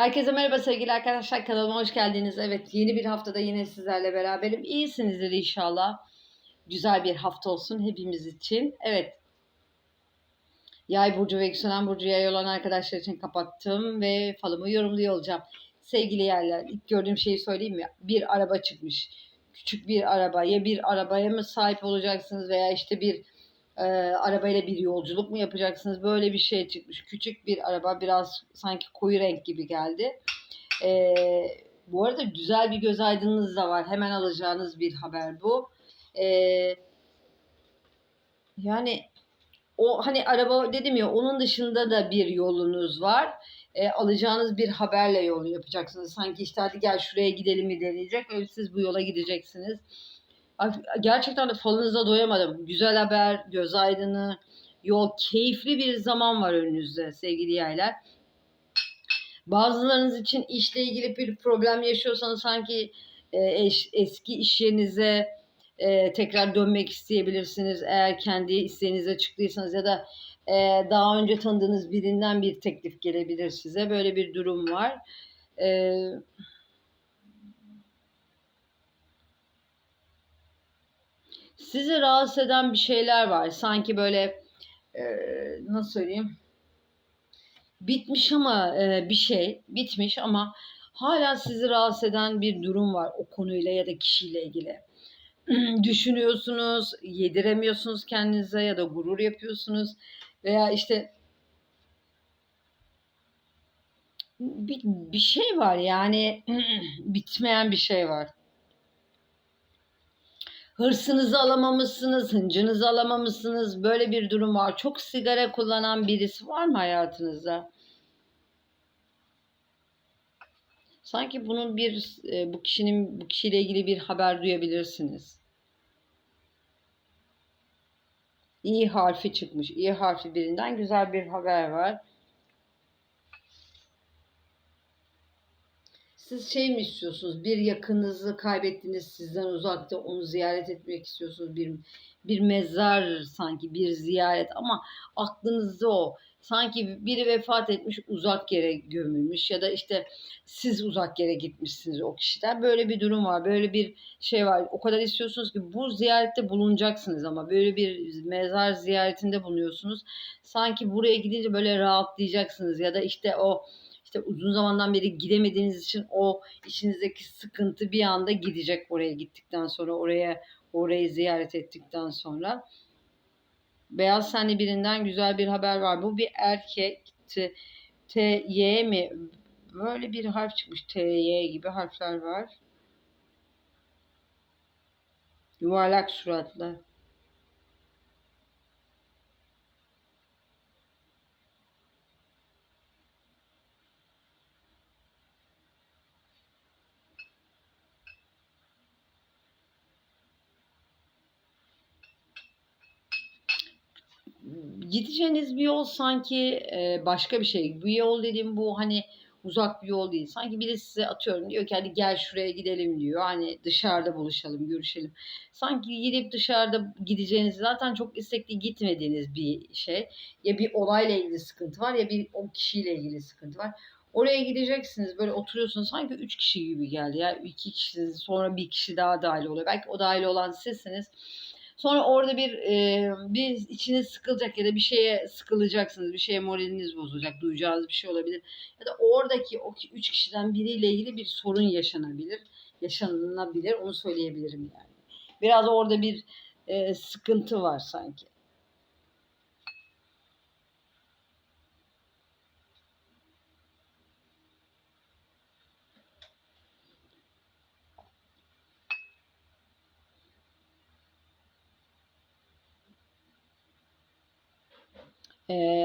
Herkese merhaba sevgili arkadaşlar kanalıma hoş geldiniz. Evet yeni bir haftada yine sizlerle beraberim. İyisinizdir inşallah. Güzel bir hafta olsun hepimiz için. Evet. Yay burcu ve yükselen burcu yay olan arkadaşlar için kapattım ve falımı yorumluyor olacağım. Sevgili yerler ilk gördüğüm şeyi söyleyeyim mi? Bir araba çıkmış. Küçük bir araba. Ya bir arabaya mı sahip olacaksınız veya işte bir e, arabayla bir yolculuk mu yapacaksınız? Böyle bir şey çıkmış. Küçük bir araba biraz sanki koyu renk gibi geldi. E, bu arada güzel bir göz aydınınız da var. Hemen alacağınız bir haber bu. E, yani o hani araba dedim ya onun dışında da bir yolunuz var. E, alacağınız bir haberle yolu yapacaksınız. Sanki işte hadi gel şuraya gidelim mi deneyecek. Öyle siz bu yola gideceksiniz. Gerçekten de falınıza doyamadım. Güzel haber, göz aydını, yol, keyifli bir zaman var önünüzde sevgili yaylar. Bazılarınız için işle ilgili bir problem yaşıyorsanız sanki e, eş- eski iş yerinize e, tekrar dönmek isteyebilirsiniz. Eğer kendi isteğinize çıktıysanız ya da e, daha önce tanıdığınız birinden bir teklif gelebilir size. Böyle bir durum var. E, sizi rahatsız eden bir şeyler var. Sanki böyle e, nasıl söyleyeyim? Bitmiş ama e, bir şey bitmiş ama hala sizi rahatsız eden bir durum var o konuyla ya da kişiyle ilgili. Düşünüyorsunuz, yediremiyorsunuz kendinize ya da gurur yapıyorsunuz veya işte bir, bir şey var yani bitmeyen bir şey var. Hırsınızı alamamışsınız, hıncınızı alamamışsınız. Böyle bir durum var. Çok sigara kullanan birisi var mı hayatınızda? Sanki bunun bir e, bu kişinin bu kişiyle ilgili bir haber duyabilirsiniz. İyi harfi çıkmış. İyi harfi birinden güzel bir haber var. Siz şey mi istiyorsunuz? Bir yakınınızı kaybettiniz sizden uzakta onu ziyaret etmek istiyorsunuz. Bir bir mezar sanki bir ziyaret ama aklınızda o. Sanki biri vefat etmiş uzak yere gömülmüş ya da işte siz uzak yere gitmişsiniz o kişiden. Böyle bir durum var. Böyle bir şey var. O kadar istiyorsunuz ki bu ziyarette bulunacaksınız ama böyle bir mezar ziyaretinde bulunuyorsunuz. Sanki buraya gidince böyle rahatlayacaksınız ya da işte o işte uzun zamandan beri gidemediğiniz için o içinizdeki sıkıntı bir anda gidecek oraya gittikten sonra oraya orayı ziyaret ettikten sonra. Beyaz tenli birinden güzel bir haber var. Bu bir erkek. T, T Y mi? Böyle bir harf çıkmış. T, Y gibi harfler var. Yuvarlak suratlı. Gideceğiniz bir yol sanki e, başka bir şey. Bu yol dediğim bu hani uzak bir yol değil. Sanki birisi size atıyorum diyor ki hadi gel şuraya gidelim diyor. Hani dışarıda buluşalım, görüşelim. Sanki gidip dışarıda gideceğiniz zaten çok istekli gitmediğiniz bir şey. Ya bir olayla ilgili sıkıntı var ya bir o kişiyle ilgili sıkıntı var. Oraya gideceksiniz böyle oturuyorsunuz sanki üç kişi gibi geldi ya. iki kişisiniz sonra bir kişi daha dahil oluyor. Belki o dahil olan sizsiniz. Sonra orada bir e, bir içiniz sıkılacak ya da bir şeye sıkılacaksınız. Bir şeye moraliniz bozulacak. Duyacağınız bir şey olabilir. Ya da oradaki o üç kişiden biriyle ilgili bir sorun yaşanabilir. Yaşanılabilir. Onu söyleyebilirim yani. Biraz orada bir e, sıkıntı var sanki.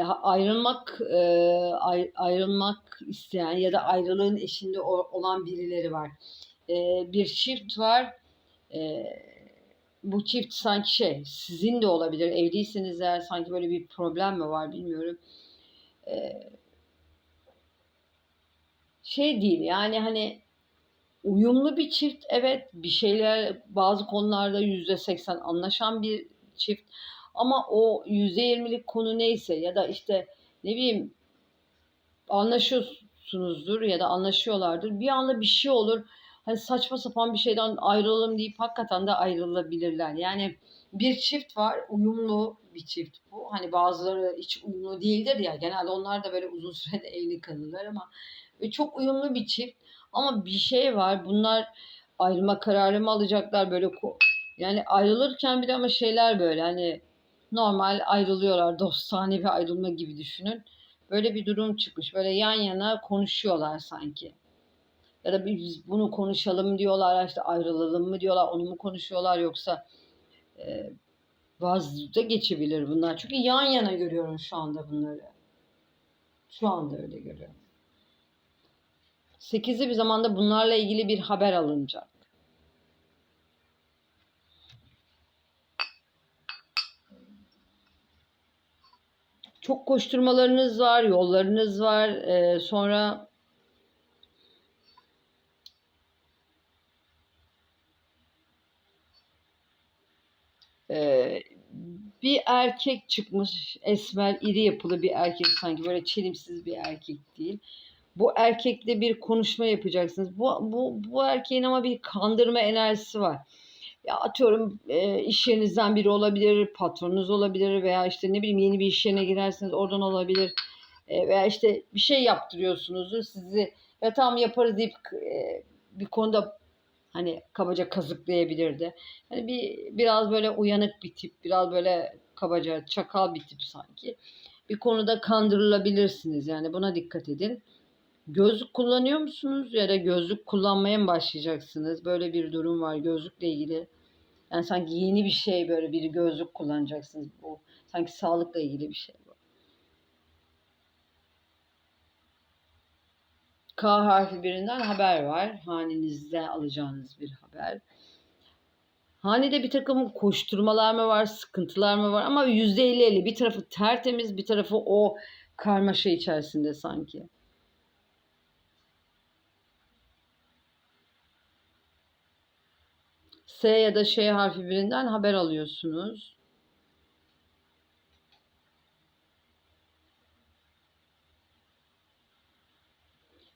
Ha ayrılmak, ay ayrılmak isteyen ya da ayrılığın eşinde olan birileri var. Eee, bir çift var. Eee, bu çift sanki şey, sizin de olabilir. Evliyseniz eğer sanki böyle bir problem mi var bilmiyorum. Eee şey değil yani hani uyumlu bir çift evet bir şeyler bazı konularda yüzde seksen anlaşan bir çift ama o yüzde yirmilik konu neyse ya da işte ne bileyim anlaşıyorsunuz anlaşıyorsunuzdur ya da anlaşıyorlardır. Bir anda bir şey olur. Hani saçma sapan bir şeyden ayrılalım deyip hakikaten de ayrılabilirler. Yani bir çift var, uyumlu bir çift bu. Hani bazıları hiç uyumlu değildir ya. Genelde onlar da böyle uzun sürede evli kalırlar ama e, çok uyumlu bir çift. Ama bir şey var. Bunlar ayrılma kararı mı alacaklar böyle yani ayrılırken bile ama şeyler böyle hani normal ayrılıyorlar. Dostane bir ayrılma gibi düşünün. Böyle bir durum çıkmış. Böyle yan yana konuşuyorlar sanki. Ya da biz bunu konuşalım diyorlar, işte ayrılalım mı diyorlar, onu mu konuşuyorlar yoksa e, vazda geçebilir bunlar. Çünkü yan yana görüyorum şu anda bunları. Şu anda öyle görüyorum. Sekizli bir zamanda bunlarla ilgili bir haber alınacak. Çok koşturmalarınız var, yollarınız var. Ee, sonra Ee, bir erkek çıkmış esmer iri yapılı bir erkek sanki böyle çelimsiz bir erkek değil. Bu erkekle bir konuşma yapacaksınız. Bu, bu, bu erkeğin ama bir kandırma enerjisi var. Ya atıyorum e, iş yerinizden biri olabilir, patronunuz olabilir veya işte ne bileyim yeni bir iş yerine girersiniz oradan olabilir. E, veya işte bir şey yaptırıyorsunuzdur sizi ya tamam yaparız deyip e, bir konuda Hani kabaca kazıklayabilirdi. Hani bir biraz böyle uyanık bir tip, biraz böyle kabaca çakal bir tip sanki. Bir konuda kandırılabilirsiniz yani buna dikkat edin. Gözlük kullanıyor musunuz ya da gözlük kullanmaya mı başlayacaksınız? Böyle bir durum var gözlükle ilgili. Yani sanki yeni bir şey böyle bir gözlük kullanacaksınız. Bu sanki sağlıkla ilgili bir şey. K harfi birinden haber var. Hanenizde alacağınız bir haber. Hanede bir takım koşturmalar mı var, sıkıntılar mı var ama yüzde elli elli. Bir tarafı tertemiz, bir tarafı o karmaşa içerisinde sanki. S ya da Ş harfi birinden haber alıyorsunuz.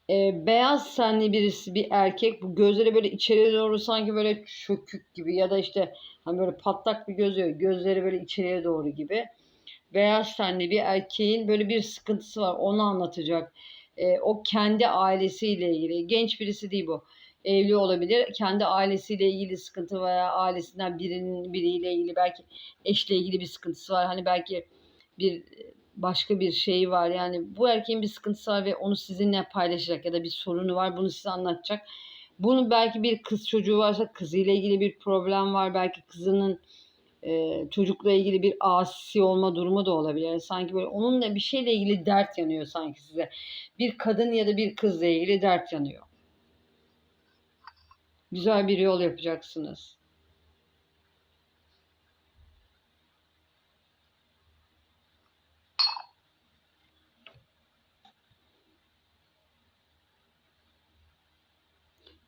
e, beyaz tenli birisi bir erkek bu gözleri böyle içeriye doğru sanki böyle çökük gibi ya da işte hani böyle patlak bir gözü gözleri böyle içeriye doğru gibi. Beyaz tenli bir erkeğin böyle bir sıkıntısı var onu anlatacak. E, o kendi ailesiyle ilgili. Genç birisi değil bu evli olabilir kendi ailesiyle ilgili sıkıntı veya ailesinden birinin biriyle ilgili belki eşle ilgili bir sıkıntısı var hani belki bir başka bir şey var. Yani bu erkeğin bir sıkıntısı var ve onu sizinle paylaşacak ya da bir sorunu var bunu size anlatacak. Bunu belki bir kız çocuğu varsa kızıyla ilgili bir problem var. Belki kızının e, çocukla ilgili bir asi olma durumu da olabilir. Yani sanki böyle onunla bir şeyle ilgili dert yanıyor sanki size. Bir kadın ya da bir kızla ilgili dert yanıyor. Güzel bir yol yapacaksınız.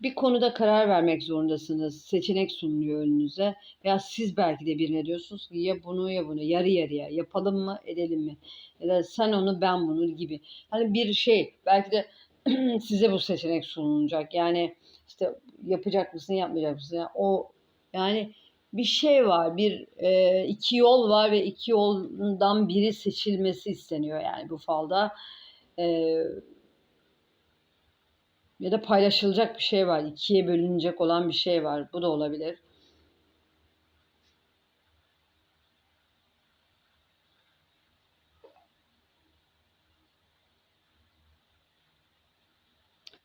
bir konuda karar vermek zorundasınız. Seçenek sunuluyor önünüze. Veya siz belki de birine diyorsunuz ki ya bunu ya bunu yarı yarıya yapalım mı edelim mi? Ya da sen onu ben bunu gibi. Hani bir şey belki de size bu seçenek sunulacak. Yani işte yapacak mısın yapmayacak mısın? Yani o yani bir şey var, bir e, iki yol var ve iki yoldan biri seçilmesi isteniyor yani bu falda. E, ya da paylaşılacak bir şey var. ikiye bölünecek olan bir şey var. Bu da olabilir.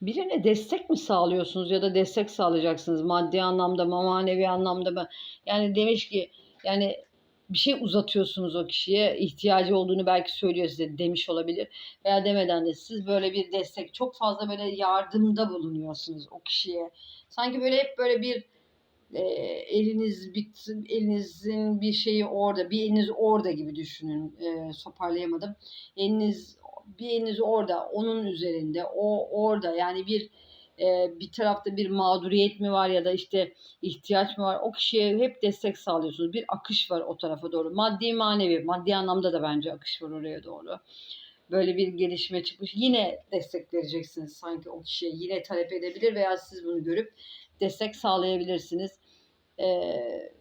Birine destek mi sağlıyorsunuz ya da destek sağlayacaksınız maddi anlamda mı manevi anlamda mı? Yani demiş ki yani bir şey uzatıyorsunuz o kişiye ihtiyacı olduğunu belki söylüyor size demiş olabilir veya demeden de siz böyle bir destek çok fazla böyle yardımda bulunuyorsunuz o kişiye. Sanki böyle hep böyle bir e, eliniz bitsin, elinizin bir şeyi orada, bir eliniz orada gibi düşünün. E, toparlayamadım. Eliniz bir eliniz orada, onun üzerinde, o orada. Yani bir e, bir tarafta bir mağduriyet mi var ya da işte ihtiyaç mı var o kişiye hep destek sağlıyorsunuz. Bir akış var o tarafa doğru. Maddi manevi, maddi anlamda da bence akış var oraya doğru. böyle bir gelişme çıkmış. Yine destek vereceksiniz sanki o kişiye. Yine talep edebilir veya siz bunu görüp destek sağlayabilirsiniz. Ee,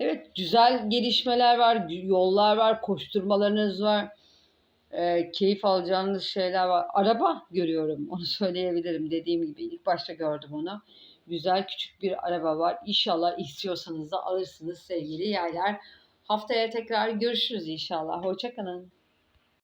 evet güzel gelişmeler var, yollar var, koşturmalarınız var. Ee, keyif alacağınız şeyler var. Araba görüyorum. Onu söyleyebilirim. Dediğim gibi ilk başta gördüm onu. Güzel küçük bir araba var. İnşallah istiyorsanız da alırsınız sevgili yaylar. Haftaya tekrar görüşürüz inşallah. Hoşçakalın.